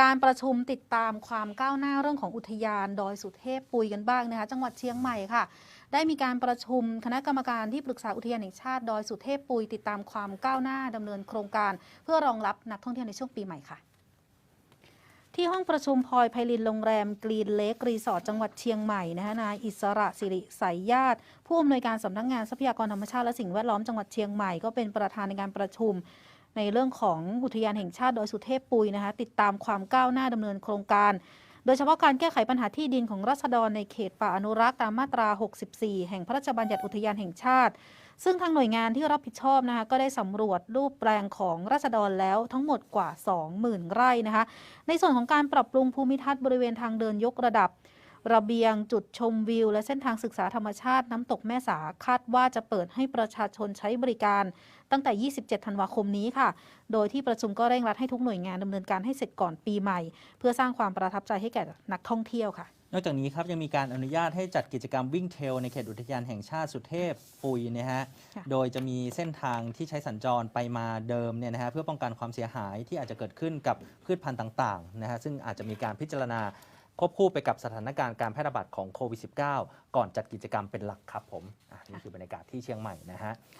การประชุมติดตามความก้าวหน้าเรื่องของอุทยานดอยสุเทพปุยกันบ้างนะคะ จังหวัดเชียงใหม่ค่ะ ได้มีการประชุมคณะกรรมการที่ปรึกษาอุทยานแห่งชาติดอยสุเทพปุยติดตามความก้าวหน้าดำเนินโครงการ เพื่อรองรับนักท่องเที่ยวในช่วงปีใหม่ค่ะที่ห้องประชุมพลอยไพลินโรงแรมกรีนเลกรีสอร์ทจังหวัดเชียงใหม่นะคะนายอิสระสิริสายญาติ ผู้อำนวยการสำนักงานทรัพยากรธรรมชาติและสิ่งแวดล้อมจังหวัดเชียงใหม่ก็เป็นประธานในการประชุม ในเรื่องของอุทยานแห่งชาติดอยสุเทพปุยนะคะ ติดตามความก้าวหน้าดำเนินโครงการ โดยเฉพาะการแก้ไขปัญหาที่ดินของรัษฎรในเขตป่าอนุรักษ์ตามมาตรา 64 แห่งพระราชบัญญัติอุทยานแห่งชาติ ซึ่งทางหน่วยงานที่รับผิดชอบนะคะก็ได้สำรวจรูปแปลงของรัษฎรแล้วทั้งหมดกว่า 20,000 ไร่นะคะ ในส่วนของการปรับปรุงภูมิทัศน์บริเวณทางเดินยกระดับ ระเบียงจุดชมวิว และเส้นทางศึกษาธรรมชาติน้ำตกแม่สาคาดว่าจะเปิดให้ประชาชนใช้บริการ ตั้งแต่ 27 ธันวาคมนี้ค่ะ โดยที่ประชุมก็เร่งรัดให้ทุกหน่วยงานดำเนินการให้เสร็จก่อนปีใหม่ เพื่อสร้างความประทับใจให้แก่นักท่องเที่ยวค่ะนอกจากนี้ครับยังมีการอนุญาตให้จัดกิจกรรมวิ่งเทรลในเขตอุทยานแห่งชาติสุเทพปุยนะฮะค่ะโดยจะมีเส้นทางที่ใช้สัญจรไปมาเดิมเนี่ยนะฮะเพื่อป้องกันความเสียหายที่อาจจะเกิดขึ้นกับพืชพันธุ์ต่างๆนะฮะซึ่งอาจจะมีการพิจารณา ควบคู่ไปกับสถานการณ์การแพร่ระบาดของโควิด -19 ก่อนจัดกิจกรรมเป็นหลักครับผมอะนี่คือบรรยากาศที่เชียงใหม่นะฮะ